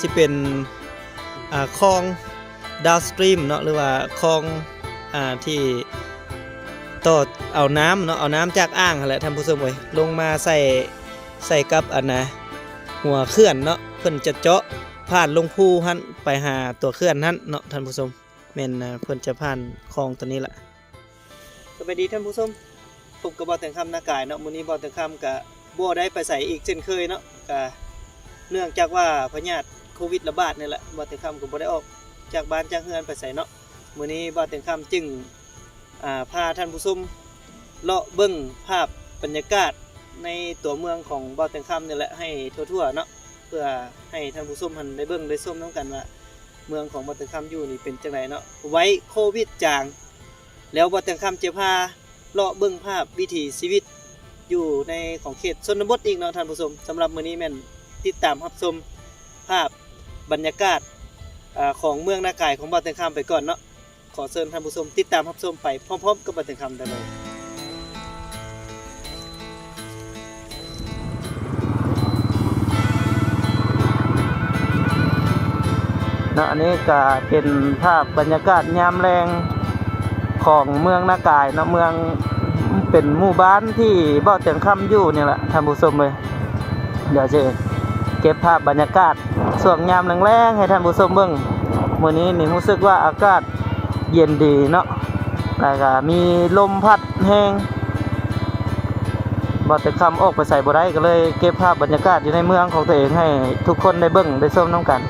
สิเป็นคลองดาวสตรีมเนาะหรือว่าคลองอที่ต่อเอาน้ำเนาะเอาน้ำจากอ่างแหละท่านผู้ชมเอ้ยลงมาใส่ใส่กับอันนะหัวเขื่อนเนาะเพิ่นจะเจาะผ่านลงภูหันไปหาตัวเขื่อนนั้นเนาะท่านผู้ชมแม่นนะเพิ่นจะผ่านคลองตัวนี้แหละสวัสดีท่านผู้ชมผมก็บ่แต่งคำหน้ากายเนาะมื้อนี้บ่แต่งคำก็บ่ได้ไปใส่อีกเช่นเคยเนาะก็เนื่องจากว่าพยาธิ โควิดระบาดนี่แหละบ่เต็งคำก็บ่ได้ออกจากบ้านจากเฮือนไปไสเนาะมื้อนี้บ่เต็งคำจึงอ่าพาท่านผู้ชมเลาะเบิ่งภาพบรรยากาศในตัวเมืองของบ่เต็งคำนี่แหละให้ทั่วๆเนาะเพื่อให้ท่านผู้ชมหันได้เบิ่งได้ชมนํกันว่าเมืองของบ่เต็งคำอยู่นี่เป็นจังไดเนาะไว้โควิดจาง แล้วบ่เต็งคำจะพาเลาะเบิ่งภาพวิถีชีวิตอยู่ในของเขตชนบทอีกเนาะท่านผู้ชมสำหรับมื้อนี้แม่นติดตามรับชมภาพ บรรยากาศอของเมืองนากายของบาเต็งคำไปก่อนเนาะขอเชิญท่านผู้ชมติดตามรับชมไปพร้อมๆกับบาเต็งคำได้เลยเนาะอันนี้ก็เป็นภาพบรรยากาศยามแรงของเมืองนากายเนาะเมืองเป็นหมู่บ้านที่บ่าวเต็งคำอยู่นี่แหละท่านผู้ชมเลย เดี๋ยวจะเก็บภาพบรรยากาศ ส่วงยามแรงๆให้ท่านผู้ชมเบิ่งมื้อนี้นี่รู้สึกว่าอากาศเย็นดีเนาะแล้วก็มีลมพัดแห้งบ่แต่คำออกไปใส่บ่ได้ก็เลยเก็บภาพบรรยากาศอยู่ในเมืองของตัวเองให้ทุกคนได้เบิ่งได้ชมน้ำกัน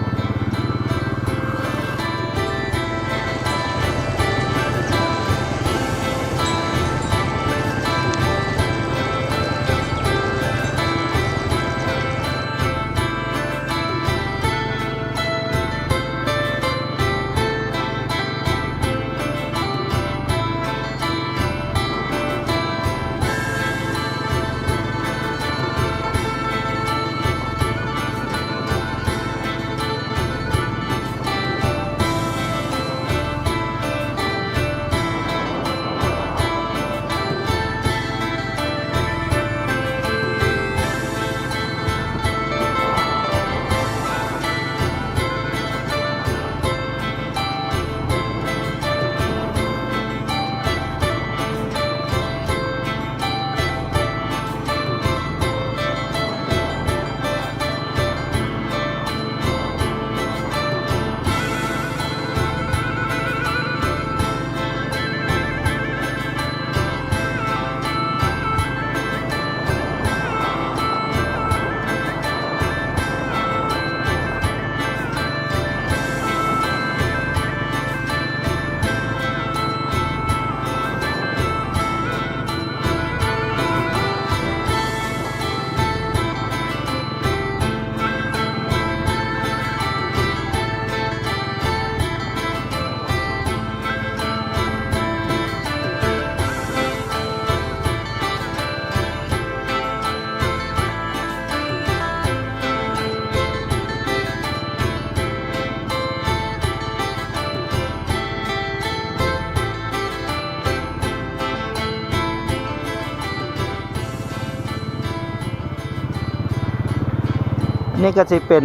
นี่ก็จะเป็น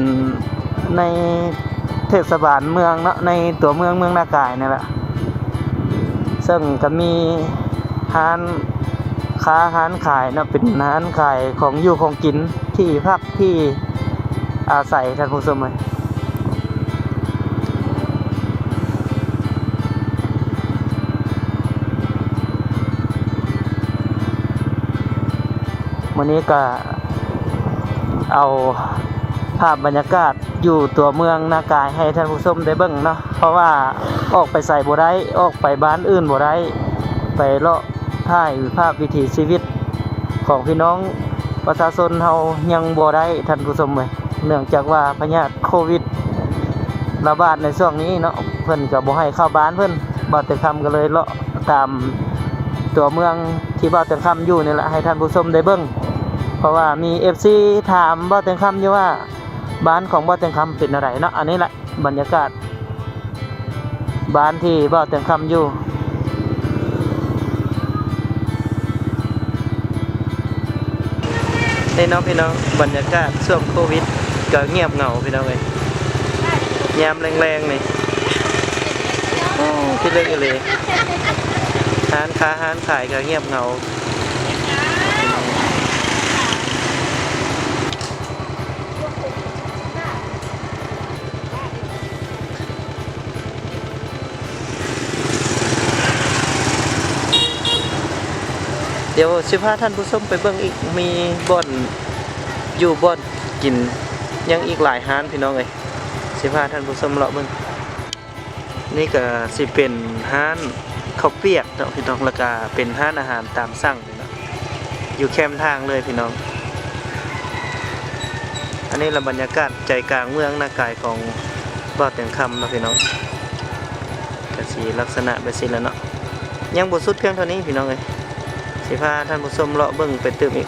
ในเทศบาลเมืองเนาะในตัวเมืองเมืองนากายนี่แหละซึ่งก็มีร้านค้าร้านขายนะเป็นร้านขายของอยู่ของกินที่พักที่อาศัยท่านผู้ชมเลยวันนี้ก็เอา ภาพบรรยากาศอยู่ตัวเมืองนากายให้ท่านผู้ชมได้เบิ่งเนาะเพราะว่าออกไปใส่บ่ได้ออกไปบ้านอื่นบ่ได้ไปเลาะถ่ายภาพวิถีชีวิตของพี่น้องประชาชนเฮายังบ่ได้ท่านผู้ชมเลยเนื่องจากว่าพยาธิโควิดระบาดในช่วงนี้เนาะเพิ่อนก็บ่ให้เข้าบ้านเพิ่อนบ่แต่คำก็เลยเลาะตามตัวเมืองที่บ่แต่คำอยู่นี่แหละให้ท่านผู้ชมได้เบิ่งเพราะว่ามี FC ถามบ่อเต็งคำอยู่ว่า บ้านของบ่อเต็งคำเป็นอะไรเนาะอันนี้แหละบรรยากาศ บ้านที่บ่อเต็งคำอยู่นี่น้องพี่น้องบรรยากาศช่วงโควิดก็เงียบเหงาพี่น้องเอ้ยยามแรงๆนี่โอ้คิดเรื่องอะไรร้านค้าร้านขายก็เงียบเหงา เดี๋ยวสิพาท่านผู้ชมไปเบิ่งอีกมีบ่อนอยู่บ่อนกินยังอีกหลายร้านพี่น้องเอ้ยสิพาท่านผู้ชมเลาะเบิ่งนี่ก็สิเป็นร้านข้าวเปียกเนาะพี่น้องแล้วก็เป็นร้านอาหารตามสั่งเนาะอยู่แคมทางเลยพี่น้อง อันนี้ละบรรยากาศใจกลางเมืองนากายของบ่อเตียงคำเนาะพี่น้องก็สีลักษณะแบบนี้แล้วเนาะยังบ่สุดเพียงเท่านี้พี่น้องเอ้ย สิพาท่านผู้ชมเลาะเบิ่งไปตื่มอีก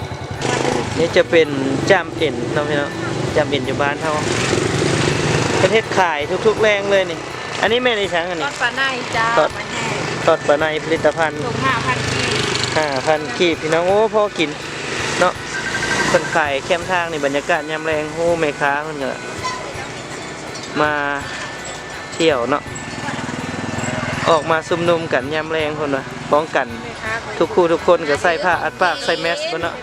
นี่จะเป็นจามเอ็นเนาะพี่เนาะจามเอ็นอยู่บ้านเฮาประเทศขายทุกๆแรงเลยนี่ อันนี้แม่ในช้างอันทนี้อดปลาในจ้าทอดปลาแห้งทอดปลาในผลิตภัณฑ์ ถุงห้าพันกี5,000กีบพี่น้องโอ้พอกินเนาะคนขายแคมป์ทางนี่บรรยากาศยามแรงโอ้แม่ค้าเพิ่นก็มาเที่ยวเนาะ ออกมาซุ่มนุมกันยามแรงเพิ่นว่าป้องกันแม่ค้าทุกคู่ทุกคนก็ใส่ผ้าอัดปากใส่แมสบ่เนาะ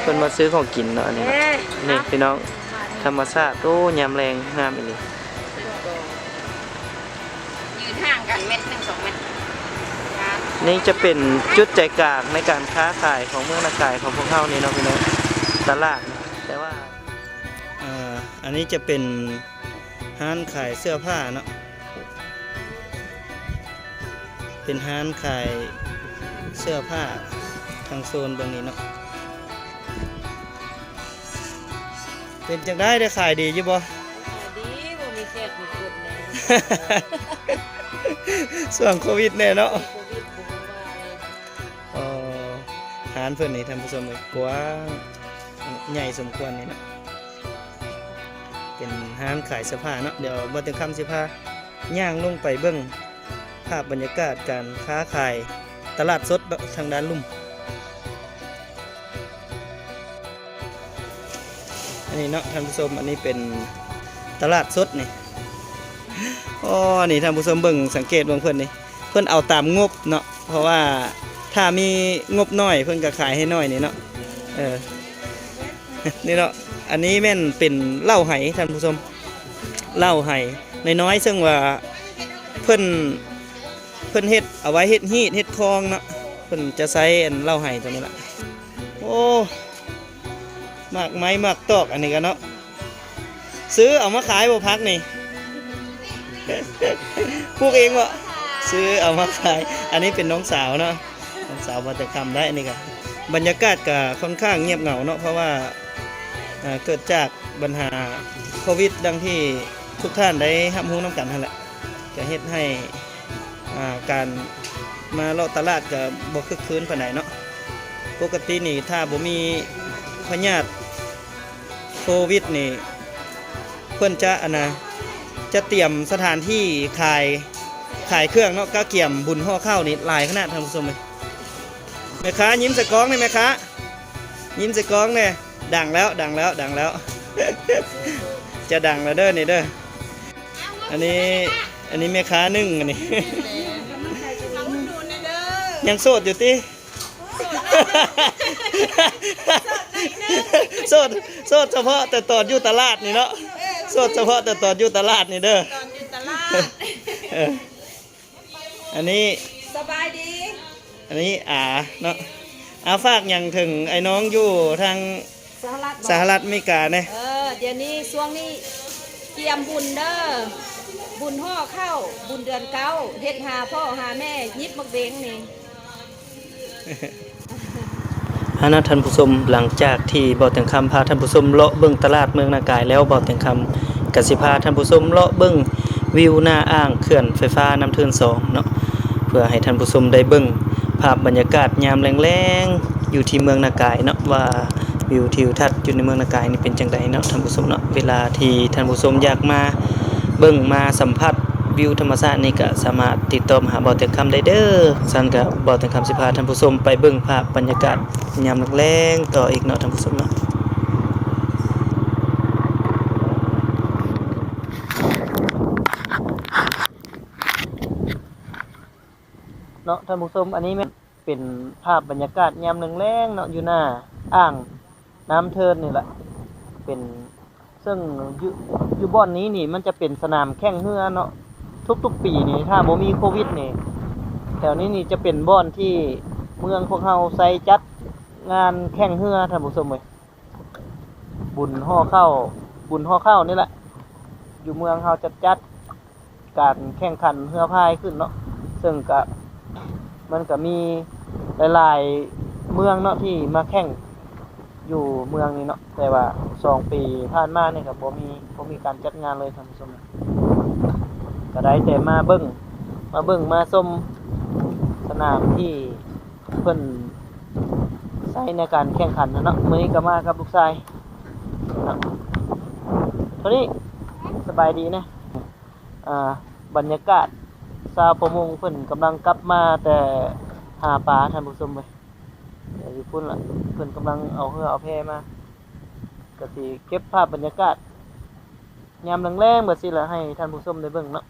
เพิ่นมาซื้อของกินเนาะอันนี้เนาะเอ๊ะนี่พี่น้องธรรมชาติโอ้ยามแรงงามอีหลียืนห่างกันเม็ดหนึ่งสองเม็ดจ้านี่จะเป็นจุดใจกลางในการค้าขายของเมืองนากายของพวกเฮานี่เนาะพี่น้องตลาดนะแต่ว่าอ่าอันนี้จะเป็นห้านขายเสื้อผ้าเนาะ เป็นห้านขายเสื้อผ้าทางโซนตรงนี้เนาะเป็นจังได้ได้ขายดีอยู่บ่ดีบ่มีแขกมีคนเลยส่วนโควิดเนี่ยเนาะโควิดบ่ว่าเลยเอ่อหารเพื่อนนี่ท่านผู้ชมเลยกว้างใหญ่สมควรนี่เนาะเป็นห้านขายเสื้อผ้าเนาะเดี๋ยวมาถึงคำสิพาย่างลงไปเบิ้งภาพบรรยากาศการค้าขายตลาดสดทางด้านลุ่ม อันนี้เนาะท่านผู้ชมอันนี้เป็นตลาดสดนี่อ๋อนี่ท่านผู้ชมเบิ่งสังเกตเบิ่งเพิ่อนนี่เพิ่อนเอาตามงบเนาะเพราะว่าถ้ามีงบน้อยเพิ่อนก็ขายให้น้อยนี่เนาะเออนี่เนาะอันนี้แม่นเป็นเหล้าไหท่านผู้ชมเหล้าไหน้อยๆซึ่งว่าเพิ่อน เพิ่นเฮ็ดเอาไว้เฮ็ดฮีดเฮ็ดคลองเนาะเพิ่นจะใช้อันเล้าไห้ตัวนี้ละโอ้มากไม้มากตอกอันนี้กันเนาะซื้อเอามาขายบ่พักนี่พวกเองวะซื้อเอามาขาย อันนี้เป็นน้องสาวเนาะน้องสาวมาแต่คำได้อันนี่ครับบรรยากาศก็ค่อนข้างเงียบเหงาเนาะเพราะว่าเกิดจากปัญหาโควิดดังที่ทุกท่านได้รับรู้น้ำกันนั่นแหละก็เฮ็ดให้ การมาเลาะตลาดก็บ่คึกคืนปานใดเนาะปกตินี่ถ้าบ่มีพยาธิโควิดนี่เพิ่อนจะอันนะจะเตรียมสถานที่ขายขายเครื่องเนาะก้าเกี่ยมบุญห่อข้าวนี่หลายขนาดท่านผู้ชมเลยแม่ค้ายิ้มใส่กล้องเลยแม่ค้ายิ้มใส่กล้องเนี่ยดังแล้วดังแล้วดังแล้ว จะดังแล้วเด้อนี่เด้ออันนี้ อันนี้แม่ค้านึ่งอันนี้ ยังโสดอยู่ติโสดโสดเฉพาะแต่ตอนอยู่ตลาดนี่เนาะโสดเฉพาะแต่ตอนอยู่ตลาดนี่เด้อตอนอยู่ตลาดเอออันนี้สบายดี อันนี้อาเนาะอาฝากอย่างถึงไอ้น้องอยู่ทางสหรัฐสหรัฐอเมริกาเนี่ยเออเดี๋ยวนี้ช่วงนี้เตรียมบุญเด้อ บุญห่อเข้า บุญเดือนเก้าเฮ็ดหาพ่อหาแม่ยิบมักเบงนี่ฮานะท่านผู้ชมหลังจากที่บ่อแตงคำพาท่านผู้ชมเลาะเบิ่งตลาดเมืองนากาย แล้วบ่อแตงคำกสิพาท่านผู้ชมเลาะเบิ่งวิวหน้าอ่างเขื่อนไฟฟ้าน้ำเทืนสองเนาะเพื่อให้ท่านผู้ชมได้เบิ่งภาพบรรยากาศยามแรงๆอยู่ที่เมืองนากายเนาะว่าวิวทิวทัศน์อยู่ในเมืองนากายนี่เป็นจังไดเนาะท่านผู้ชมเนาะเวลาที่ท่านผู้ชมอยากมา บิ่งมาสัมผัสวิวธรรมชาตินี่ก็สามารถติดต่อมหาบ่อเต็งคำได้เด้อสันกับบ่อเต็งคำสิพาท่านผู้ชมไปเบิ่งภาพบรรยากาศยามแรงต่ออีกเนาะท่านผู้ชมเนาะเนาะท่านผู้ชมอันนี้มันเป็นภาพบรรยากาศยามหนึ่งแรงเนาะอยู่หน้าอ่างน้ำเทินนี่แหละเป็น ซึ่งอยู่อยู่บ่อนนี้นี่มันจะเป็นสนามแข่งเรือเนาะทุกๆปีนี่ถ้าบ่มีโควิดนี่แถวนี้นี่จะเป็นบ่อนที่เมืองพวกเฮาใส่จัดงานแข่งเรือท่านผู้ชมเว้ยบุญห่อเข้า บุญห่อเข้านี่แหละ อยู่เมืองเฮาจัดจัดการแข่งขันเรือพายขึ้นเนาะซึ่งก็มันก็มีหลาย ๆ เมืองเนาะที่มาแข่ง อยู่เมืองนี้เนาะแต่ว่าสองปีผ่านมาเนี่ยก็บ่มีบ่มีการจัดงานเลยท่านผู้ชมก็ได้แต่มาเบิ่งมาเบิ่งมาชมสนามที่เพิ่นใช้ในการแข่งขันนะเนาะมื้อนี้ก็มากับลูกชายท่านี้สบายดีนะอ่าบรรยากาศชาวประมงเพิ่นกำลังกลับมาแต่หาปลาท่านผู้ชมเดี๋ย อยู่พุ่นล่ะเพื่อนกำลังเอาเรือเอาแพมากะสีเก็บภาพบรรยากาศยามแรงๆแบบสิละให้ท่านผู้ชมได้เบิ่งเนาะ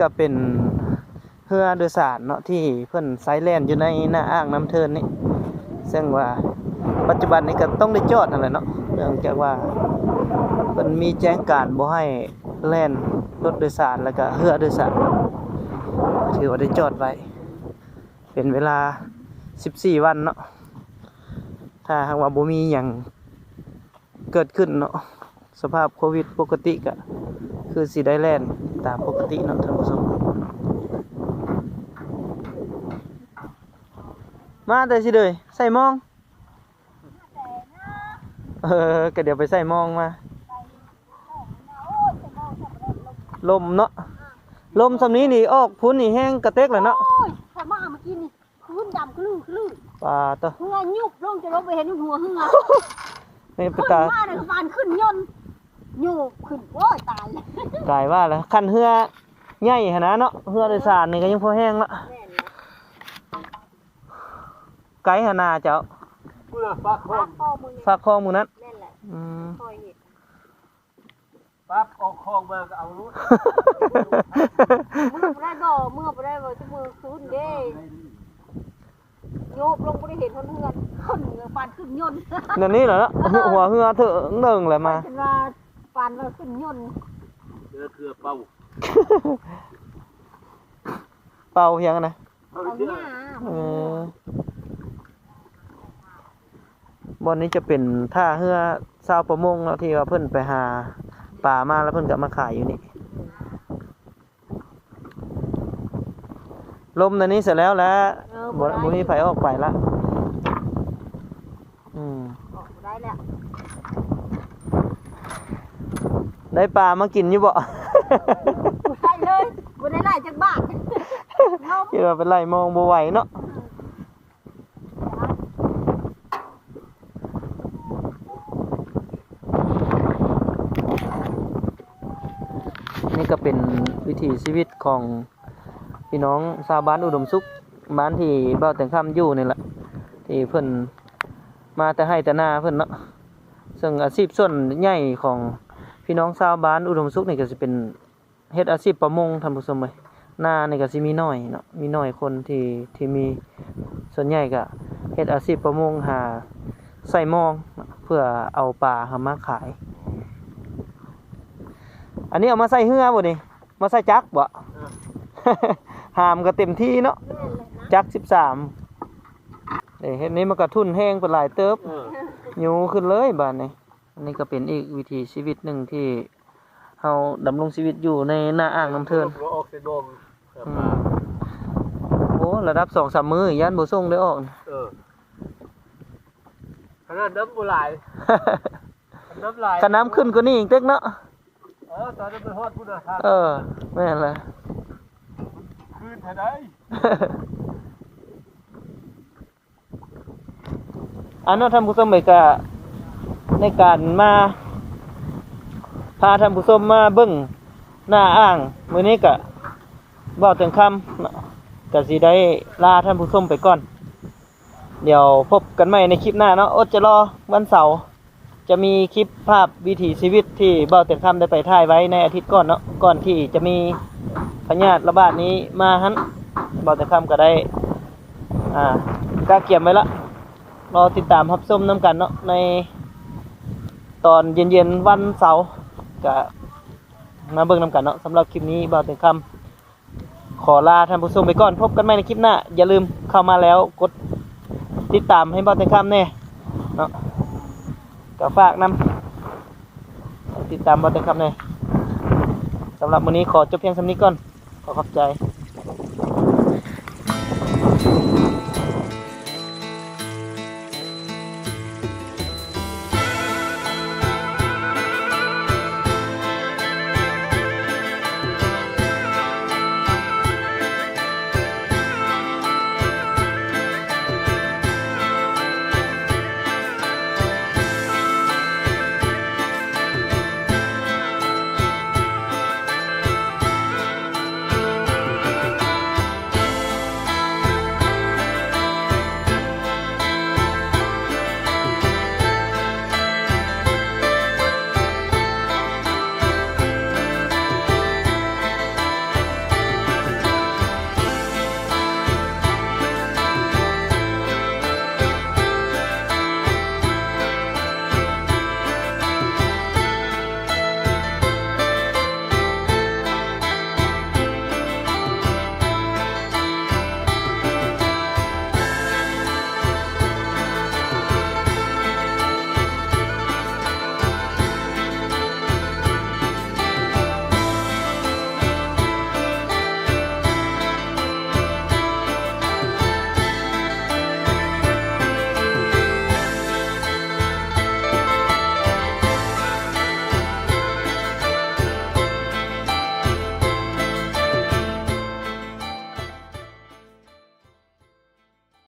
ก็เป็นเรือโดยสารเนาะที่เพิ่อนไซแลนอยู่ในหน้าอ่างน้ำเทินนี่ซึ่งว่าปัจจุบันนี้ก็ต้องได้จอดนั่นแหละเนาะเนื่องจากว่าเพิ่นมีแจ้งการบ่ให้แล่นรถโดยสารแล้วก็เรือโดยสารถือว่าได้จอดไว้ เป็นเวลา 14 วันเนาะถ้าหากว่าบ่มีหยังเกิดขึ้นเนาะ สภาพโควิดปกติก็คือสีได้แล่นตามปกติเนาะท่านผู้ชมมาแต่สิเลยใส่หมองเออก็เดี๋ยวไปใส่หมองมาลมเนาะลมสำนี้นี่ออกพุ้นนี่แห้งกระเต็กเลยเนาะโอ้ยพม่าเมื่อกี้นี่พื้นดำกลื้อกลื้อปลาตัวเหือยุบลงจะลงไปเห็นหัวเหือนี่ไปขึ้นตามาเนี่ยฟานขึ้นยนต์ โยกขึ้นโอ้ยตายเลยกลายว่าแล้วคันเฮือใหญ่ขนาดเนาะเฮือโดยสารนี่ก็ยังพอแห้งละแม่นนะไกลขนาดเจ้ากูน่ะปักคอปังกคอมึงเนี่ยฝากคองมือนั้นแม่นแหละอืม คอยเห็นปักออกคลองมาก็เอารู้มือบ่ได้บ่มือบ่ได้บ่จะมือคืนเด้โยบลงบ่ได้เห็นคนเหือนคนเหือฟานขึ้นยนต์นั่นนี่เหรอเนาะหัวเฮือเถอะเดิงเลยมา ฉันว่า ฟานว่าขึ้นยนต์เจอเกลือเป่าเป่าเพียงนะเอาเอาเชื่อหน้าเออบ่อนนี้จะเป็นท่าเฮือชาวประมงเนาะที่ว่าเพิ่นไปหาปลามาแล้วเพิ่นก็มาขายอยู่นี่ลมในนี้เสร็จแล้วแล้วบ่บ่มีไฟออกไปละอืมออกบ่ได้แล้ว ได้ปลามากินอยู่บ่บ่ได้เลยบ่ได้ไล่จากบ้านลมคิดว่าเป็นไรมองบ่ไหวเนาะนี่ก็เป็นวิถีชีวิตของพี่น้องชาวบ้านอุดมสุขบ้านที่เบ้าแต่งคำอยู่นี่แหละที่เพิ่นมาแต่ให้แต่หน้าเพิ่นเนาะซึ่งอาชีพส่วนใหญ่ของ พี่น้องชาวบ้านอุดมสุขนี่ก็สิเป็นเฮ็ดอาชีพประมงท่านผู้ชมเอ้ยหน้านี่ก็สิมีน้อยเนาะมีน้อยคนที่ที่มีส่วนใหญ่ก็เฮ็ดอาชีพประมงหาใส่มองเนาะเพื่อเอาปลาหามาขาย อันนี้เอามาใส่เหือบ่นี่มาใส่จักรบ่ หามก็เต็มที่เนาะแม่นเลยนะจักร13เอ้เฮ็ดนี้มันก็ทุนแห้งเป็นหลายเติบเอออยู่ขึ้นเลยบาดนี้ อันนี้ก็เป็นอีกวิถีชีวิตหนึ่งที่เฮาดำรงชีวิตอยู่ในหน้าอ่างน้ำเทินบ่ออกเส้นบงเอออืปลามโอ้ระดับสองสามมือย่านบ่ส่งได้ออกเออขนาดน้ำบ่ไหลายน้ำไหลายขน้ำขึ้นก็นี่อีกเต็กเนาะเออตอนนั้นไปฮอดพุ่นน่ะทางเออแม่นเลยคืนเท่าใดอันนั้นท่านผู้ชมไปก็ ในการมาพาท่านผู้ชมมาเบิ่งหน้าอ่างมื้อนี้ก็เว้าถึงคำเนาะก็สิได้ลาท่านผู้ชมไปก่อน เดี๋ยวพบกันใหม่ในคลิปหน้าเนาะอดจะรอวันเสาร์จะมีคลิปภาพวิถีชีวิตที่เบ้าเต็มคำได้ไปถ่ายไว้ในอาทิตย์ก่อนเนาะก่อนที่จะมีพยาธิระบาดนี้มาหันเบ้าเต็มคำก็ได้อ่ากาเกียมไว้ละรอติดตามรับชมน้ำกันเนาะใน ตอนเย็นๆวันเสาร์ก็มาเบิ่งน้ำกันเนาะสำหรับคลิปนี้บ้าเต็มคำขอลาท่านผู้ชมไปก่อน พบกันใหม่ในคลิปหน้า อย่าลืมเข้ามาแล้วกดติดตามให้บอลเต็มคำแน่เนาะก็ฝากนำติดตามบอลเต็มคำแน่สำหรับวันนี้ขอจบเพียงสำนี้ก่อนขอขอบใจ